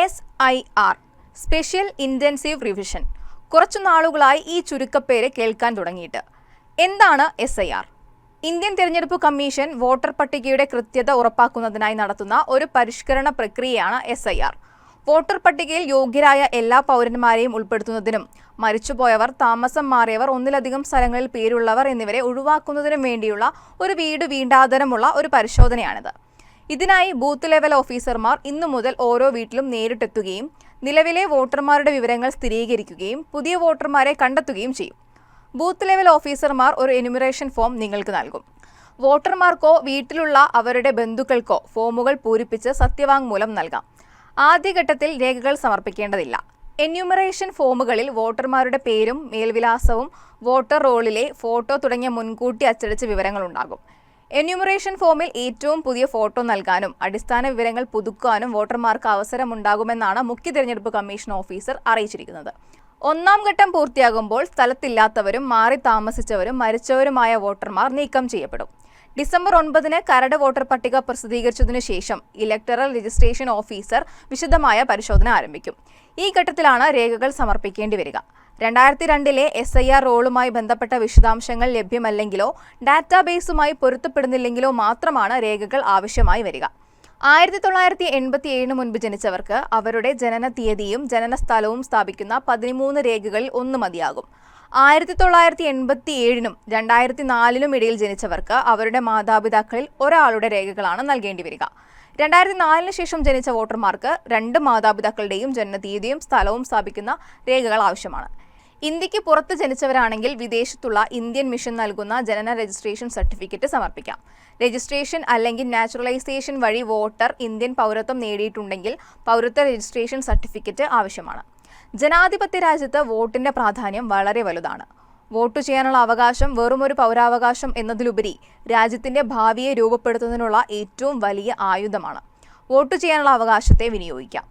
S I R special intensive revision കുറച്ചു നാളുകളായി ഈ ചുരുക്കപ്പേര് കേൾക്കാൻ തുടങ്ങിയിട്ട്. എന്താണ് എസ് ഐ ആർ ഇന്ത്യൻ തിരഞ്ഞെടുപ്പ് കമ്മീഷൻ വോട്ടർ പട്ടികയുടെ കൃത്യത ഉറപ്പാക്കുന്നതിനായി നടത്തുന്ന ഒരു പരിഷ്കരണ പ്രക്രിയയാണ് എസ് ഐ ആർ വോട്ടർ പട്ടികയിൽ യോഗ്യരായ എല്ലാ പൗരന്മാരെയും ഉൾപ്പെടുത്തുന്നതിനും മരിച്ചുപോയവർ താമസം മാറിയവർ ഒന്നിലധികം സ്ഥലങ്ങളിൽ പേരുള്ളവർ എന്നിവരെ ഒഴിവാക്കുന്നതിനും വേണ്ടിയുള്ള ഒരു വീട് വീണ്ടാതരമുള്ള ഒരു പരിശോധനയാണിത്. ഇതിനായി ബൂത്ത് ലെവൽ ഓഫീസർമാർ ഇന്നു മുതൽ ഓരോ വീട്ടിലും നേരിട്ടെത്തുകയും നിലവിലെ വോട്ടർമാരുടെ വിവരങ്ങൾ സ്ഥിരീകരിക്കുകയും പുതിയ വോട്ടർമാരെ കണ്ടെത്തുകയും ചെയ്യും. ബൂത്ത് ലെവൽ ഓഫീസർമാർ ഒരു എനുമറേഷൻ ഫോം നിങ്ങൾക്ക് നൽകും. വോട്ടർമാർക്കോ വീട്ടിലുള്ള അവരുടെ ബന്ധുക്കൾക്കോ ഫോമുകൾ പൂരിപ്പിച്ച് സത്യവാങ്മൂലം നൽകാം. ആദ്യഘട്ടത്തിൽ രേഖകൾ സമർപ്പിക്കേണ്ടതില്ല. എന്യൂമറേഷൻ ഫോമുകളിൽ വോട്ടർമാരുടെ പേരും മേൽവിലാസവും വോട്ടർ റോളിലെ ഫോട്ടോ തുടങ്ങിയ മുൻകൂട്ടി അച്ചടിച്ച വിവരങ്ങളുണ്ടാകും. എന്യൂമറേഷൻ ഫോമിൽ ഏറ്റവും പുതിയ ഫോട്ടോ നൽകാനും അടിസ്ഥാന വിവരങ്ങൾ പുതുക്കാനും വോട്ടർമാർക്ക് അവസരമുണ്ടാകുമെന്നാണ് മുഖ്യ തിരഞ്ഞെടുപ്പ് കമ്മീഷൻ ഓഫീസർ അറിയിച്ചിരിക്കുന്നത്. ഒന്നാം ഘട്ടം പൂർത്തിയാകുമ്പോൾ സ്ഥലത്തില്ലാത്തവരും മാറി താമസിച്ചവരും മരിച്ചവരുമായ വോട്ടർമാർ നീക്കം ചെയ്യപ്പെടും. ഡിസംബർ ഒൻപതിന് കരട് വോട്ടർ പട്ടിക പ്രസിദ്ധീകരിച്ചതിനു ശേഷം ഇലക്ടറൽ രജിസ്ട്രേഷൻ ഓഫീസർ വിശദമായ പരിശോധന ആരംഭിക്കും. ഈ ഘട്ടത്തിലാണ് രേഖകൾ സമർപ്പിക്കേണ്ടി വരിക. രണ്ടായിരത്തി രണ്ടിലെ എസ് ഐ ആർ റോളുമായി ബന്ധപ്പെട്ട വിശദാംശങ്ങൾ ലഭ്യമല്ലെങ്കിലോ ഡാറ്റാബേസുമായി പൊരുത്തപ്പെടുന്നില്ലെങ്കിലോ മാത്രമാണ് രേഖകൾ ആവശ്യമായി വരിക. ആയിരത്തി തൊള്ളായിരത്തി എൺപത്തി ഏഴിന് മുൻപ് ജനിച്ചവർക്ക് അവരുടെ ജനന തീയതിയും ജനന സ്ഥലവും സ്ഥാപിക്കുന്ന പതിമൂന്ന് രേഖകളിൽ ഒന്ന് മതിയാകും. ആയിരത്തി തൊള്ളായിരത്തി എൺപത്തി ഏഴിനും രണ്ടായിരത്തി നാലിനും ഇടയിൽ ജനിച്ചവർക്ക് അവരുടെ മാതാപിതാക്കളിൽ ഒരാളുടെ രേഖകളാണ് നൽകേണ്ടി വരിക. രണ്ടായിരത്തി നാലിന് ശേഷം ജനിച്ച വോട്ടർമാർക്ക് രണ്ട് മാതാപിതാക്കളുടെയും ജനന തീയതിയും സ്ഥലവും സ്ഥാപിക്കുന്ന രേഖകൾ ആവശ്യമാണ്. ഇന്ത്യയ്ക്ക് പുറത്ത് ജനിച്ചവരാണെങ്കിൽ വിദേശത്തുള്ള ഇന്ത്യൻ മിഷൻ നൽകുന്ന ജനന രജിസ്ട്രേഷൻ സർട്ടിഫിക്കറ്റ് സമർപ്പിക്കാം. രജിസ്ട്രേഷൻ അല്ലെങ്കിൽ നാച്ചുറലൈസേഷൻ വഴി വോട്ടർ ഇന്ത്യൻ പൗരത്വം നേടിയിട്ടുണ്ടെങ്കിൽ പൗരത്വ രജിസ്ട്രേഷൻ സർട്ടിഫിക്കറ്റ് ആവശ്യമാണ്. ജനാധിപത്യ രാജ്യത്ത് വോട്ടിന്റെ പ്രാധാന്യം വളരെ വലുതാണ്. വോട്ട് ചെയ്യാനുള്ള അവകാശം വെറുമൊരു പൗരാവകാശം എന്നതിലുപരി രാജ്യത്തിന്റെ ഭാവിയെ രൂപപ്പെടുത്തുന്നതിനുള്ള ഏറ്റവും വലിയ ആയുധമാണ്. വോട്ട് ചെയ്യാനുള്ള അവകാശത്തെ വിനിയോഗിക്കാം.